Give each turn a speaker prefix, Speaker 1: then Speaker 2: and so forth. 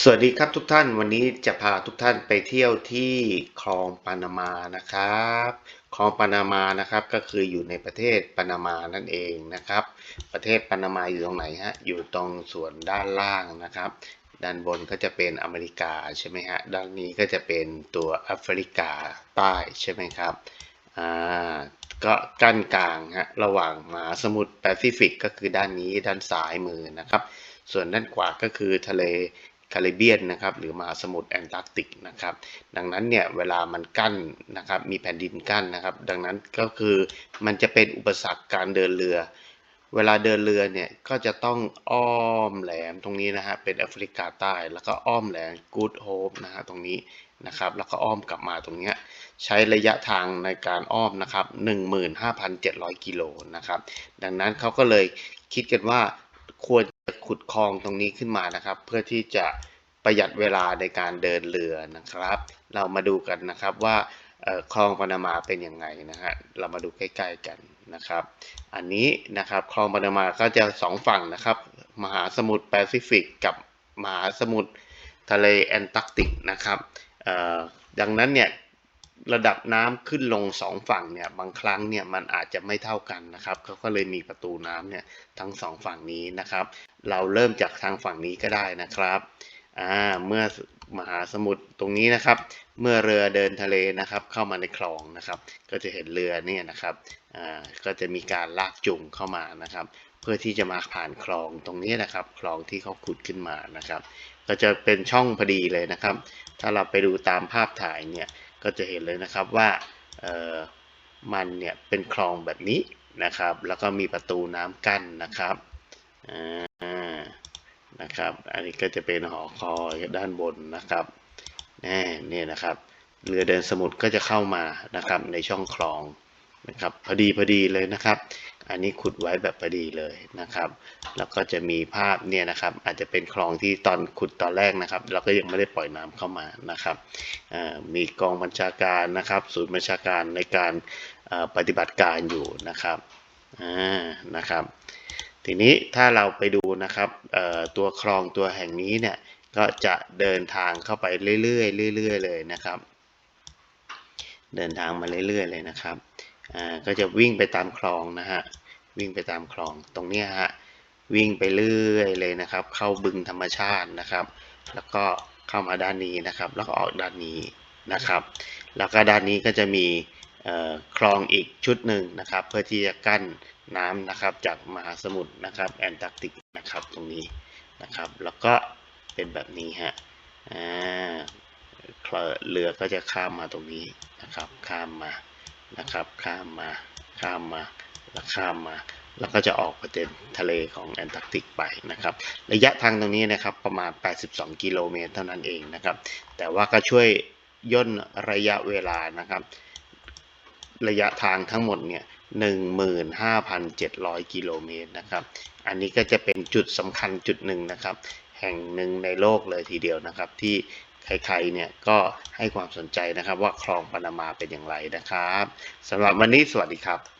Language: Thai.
Speaker 1: สวัสดีครับทุกท่านวันนี้จะพาทุกท่านไปเที่ยวที่คลองปานามานะครับคลองปานามานะครับก็คืออยู่ในประเทศปานามานั่นเองนะครับ ประเทศปานามาอยู่ตรงไหนฮะอยู่ตรงส่วนด้านล่างนะครับ ด้านบนก็จะเป็นอเมริกาใช่ไหมฮะด้านนี้ก็จะเป็นตัวแอฟริกาใต้ใช่ไหมครับอ่าก็กั้นกลางฮะระหว่างมหาสมุทรแปซิฟิกก็คือด้านนี้ด้านซ้ายมือนะครับ ส่วนด้านขวาก็คือทะเล แคริเบียนนะครับหรือมหาสมุทรแอนตาร์กติกนะครับดังนั้นเนี่ยเวลามันกั้นนะครับมีแผ่นดินกั้นนะครับ ดังนั้นก็คือมันจะเป็นอุปสรรคการเดินเรือ เวลาเดินเรือเนี่ยก็จะต้องอ้อมแหลมตรงนี้นะฮะเป็นแอฟริกาใต้ แล้วก็อ้อมแหลมกูดโฮปนะฮะตรงนี้นะครับแล้วก็อ้อมกลับมาตรงเนี้ยใช้ระยะทางในการอ้อมนะครับ15,700 กิโลนะครับดังนั้นเขาก็เลยคิดกันว่าควร ขุดคลองตรงนี้ขึ้นมานะครับ เพื่อที่จะประหยัดเวลาในการเดินเรือนะครับ เรามาดูกันนะครับว่าคลองปานามาเป็นยังไงนะฮะเรามาดูใกล้ๆกันนะครับ อันนี้นะครับคลองปานามาก็จะสองฝั่งนะครับ มหาสมุทรแปซิฟิกกับมหาสมุทรทะเลแอนตาร์กติกนะครับดังนั้นเนี่ย ระดับน้ำขึ้นลงสองฝั่งเนี่ยบางครั้งเนี่ยมันอาจจะไม่เท่ากันนะครับเขาก็เลยมีประตูน้ำเนี่ยทั้งสองฝั่งนี้นะครับ เราเริ่มจากทางฝั่งนี้ก็ได้นะครับอ่าเมื่อมหาสมุทรตรงนี้นะครับ เมื่อเรือเดินทะเลนะครับ เข้ามาในคลองนะครับ ก็จะเห็นเรือเนี่ยนะครับอ่าก็จะมีการลากจูงเข้ามานะครับ เพื่อที่จะมาผ่านคลองตรงนี้นะครับ คลองที่เขาขุดขึ้นมานะครับ ก็จะเป็นช่องพอดีเลยนะครับ ถ้าเราไปดูตามภาพถ่ายเนี่ยก็จะเห็นเลยนะครับว่าเออมันเนี่ยเป็นคลองแบบนี้นะครับ แล้วก็มีประตูน้ำกั้นนะครับอ่านะครับ อันนี้ก็จะเป็นหอคอยด้านบนนะครับแน่เนี่นะครับ เรือเดินสมุทรก็จะเข้ามานะครับในช่องคลอง นะครับพอดีพอดีเลยนะครับ อันนี้ขุดไว้แบบพอดีเลยนะครับ แล้วก็จะมีภาพเนี่ยนะครับ อาจจะเป็นคลองที่ตอนขุดตอนแรกนะครับ เราก็ยังไม่ได้ปล่อยน้ำเข้ามานะครับมีกองบัญชาการนะครับ ศูนย์บัญชาการในการปฏิบัติการอยู่นะครับนะครับ ทีนี้ถ้าเราไปดูนะครับตัวคลองตัวแห่งนี้เนี่ยก็จะเดินทางเข้าไปเรื่อยๆเรื่อยๆเลยนะครับ เดินทางมาเรื่อยๆเลยนะครับ ก็จะวิ่งไปตามคลองนะฮะ วิ่งไปตามคลอง ตรงนี้ฮะ วิ่งไปเรื่อยเลยนะครับ เข้าบึงธรรมชาตินะครับ แล้วก็เข้ามาด้านนี้นะครับ แล้วก็ออกด้านนี้นะครับ แล้วก็ด้านนี้ก็จะมีคลองอีกชุดหนึ่งนะครับ เพื่อที่จะกั้นน้ำนะครับจากมหาสมุทรนะครับแอนตาร์กติกนะครับตรงนี้นะครับ แล้วก็เป็นแบบนี้ฮะเรือก็จะข้ามมาตรงนี้นะครับ ข้ามมา นะครับข้ามมาข้ามมาแล้วข้ามมาแล้วก็จะออกไปเป็นทะเลของแอนตาร์กติกไปนะครับระยะทางตรงนี้นะครับประมาณ 82 กิโลเมตรเท่านั้นเองนะครับแต่ว่าก็ช่วยย่นระยะเวลานะครับ ระยะทางทั้งหมดเนี่ย15,700 กิโลเมตรนะครับอันนี้ก็จะเป็นจุดสำคัญจุดหนึ่งนะครับ แห่งหนึ่งในโลกเลยทีเดียวนะครับ ที่ ใครๆเนี่ยก็ให้ความสนใจนะครับว่าคลองปานามาเป็นอย่างไรนะครับสำหรับวันนี้สวัสดีครับ